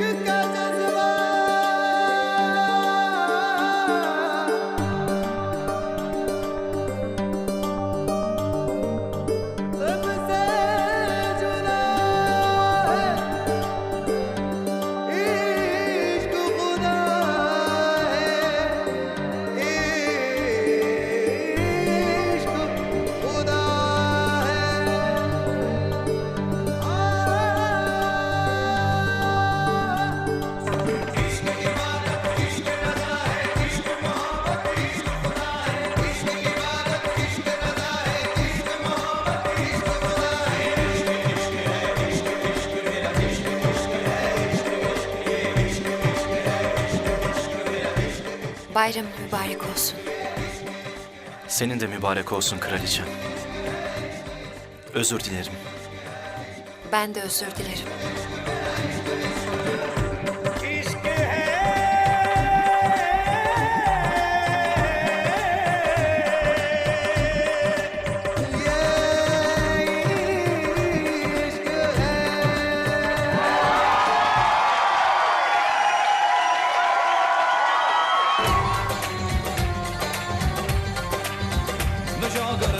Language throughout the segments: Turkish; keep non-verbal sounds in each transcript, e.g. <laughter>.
Good Because Bayramın mübarek olsun. Senin de mübarek olsun kraliçem. Özür dilerim. Ben de özür dilerim. Jogger.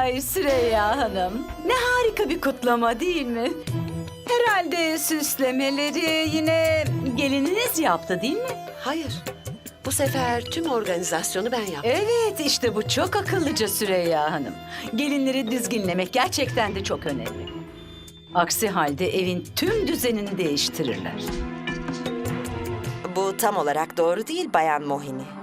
Vay Süreyya Hanım. Ne harika bir kutlama değil mi? Herhalde süslemeleri yine gelininiz yaptı değil mi? Hayır. Bu sefer tüm organizasyonu ben yaptım. Evet işte bu çok akıllıca Süreyya Hanım. Gelinleri dizginlemek gerçekten de çok önemli. Aksi halde evin tüm düzenini değiştirirler. Bu tam olarak doğru değil Bayan Mohini.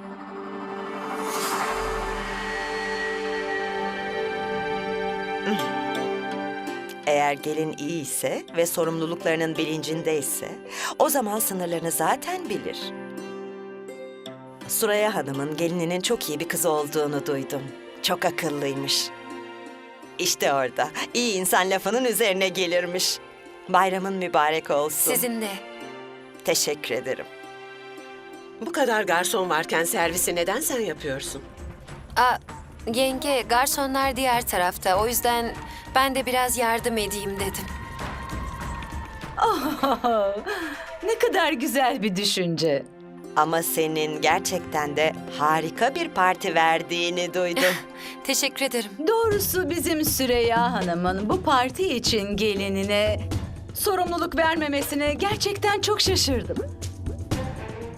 Eğer gelin iyi ise ve sorumluluklarının bilincindeyse o zaman sınırlarını zaten bilir. Suraya Hanım'ın gelininin çok iyi bir kız olduğunu duydum. Çok akıllıymış. İşte orada iyi insan lafının üzerine gelirmiş. Bayramın mübarek olsun. Sizin de. Teşekkür ederim. Bu kadar garson varken servisi neden sen yapıyorsun? Aa, yenge, garsonlar diğer tarafta. O yüzden ben de biraz yardım edeyim dedim. <laughs> ne kadar güzel bir düşünce. Ama senin gerçekten de harika bir parti verdiğini duydum. <laughs> Teşekkür ederim. Doğrusu bizim Süreyya Hanım'ın bu parti için gelinine sorumluluk vermemesine gerçekten çok şaşırdım.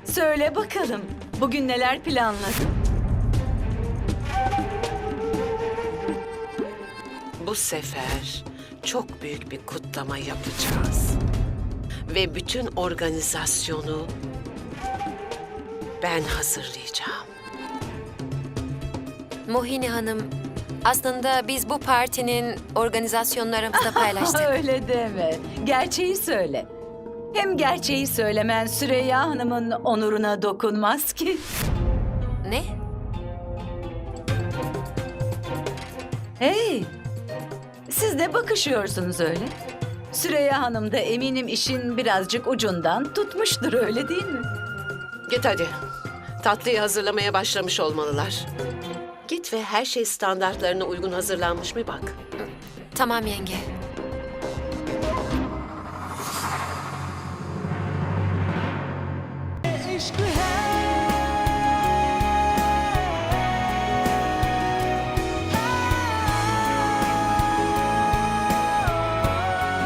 Söyle bakalım, bugün neler planladın? Bu sefer çok büyük bir kutlama yapacağız. Ve bütün organizasyonu ben hazırlayacağım. Mohini Hanım, aslında biz bu partinin organizasyonlarımızda paylaştık. <laughs> Öyle deme, gerçeği söyle. Hem gerçeği söylemen Süreyya Hanım'ın onuruna dokunmaz ki. ne? Hey, siz de bakışıyorsunuz öyle. Süreyya Hanım da eminim işin birazcık ucundan tutmuştur öyle değil mi? Git hadi. Tatlıyı hazırlamaya başlamış olmalılar. Git ve her şey standartlarına uygun hazırlanmış mı bak. Tamam yenge. Eşkı her